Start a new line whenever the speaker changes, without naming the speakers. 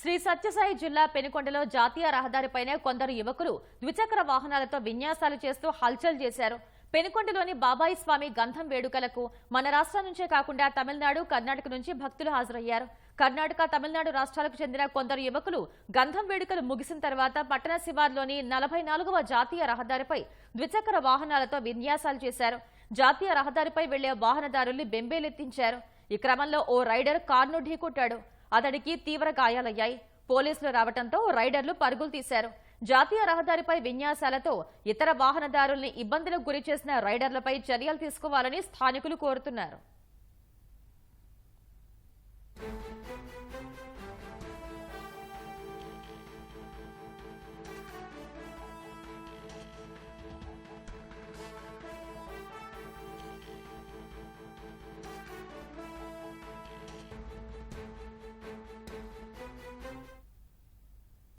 శ్రీ సత్యసాయి జిల్లా పెనుకొండలో జాతీయ రహదారిపైనే కొందరు యువకులు ద్విచక్ర వాహనాలతో విన్యాసాలు చేస్తూ హల్చల్ చేశారు. పెనుకొండలోని బాబాయి స్వామి గంధం వేడుకలకు మన రాష్ట్రం నుంచే కాకుండా తమిళనాడు కర్ణాటక నుంచి భక్తులు హాజరయ్యారు. కర్ణాటక తమిళనాడు రాష్ట్రాలకు చెందిన కొందరు యువకులు గంధం వేడుకలు ముగిసిన తర్వాత పట్టణ శివార్లోని నలభై నాలుగవ జాతీయ రహదారిపై ద్విచక్ర వాహనాలతో విన్యాసాలు చేశారు. జాతీయ రహదారిపై వెళ్ళే వాహనదారుల్ని బెంబేలెత్తించారు. ఈ క్రమంలో ఓ రైడర్ కారును ఢీకొట్టాడు. అతడికి తీవ్ర గాయాలయ్యాయి. పోలీసులు రావడంతో రైడర్లు పరుగులు తీశారు. జాతీయ రహదారిపై విన్యాసాలతో ఇతర వాహనదారుల్ని ఇబ్బందులకు గురి చేసిన రైడర్లపై చర్యలు తీసుకోవాలని స్థానికులు కోరుతున్నారు.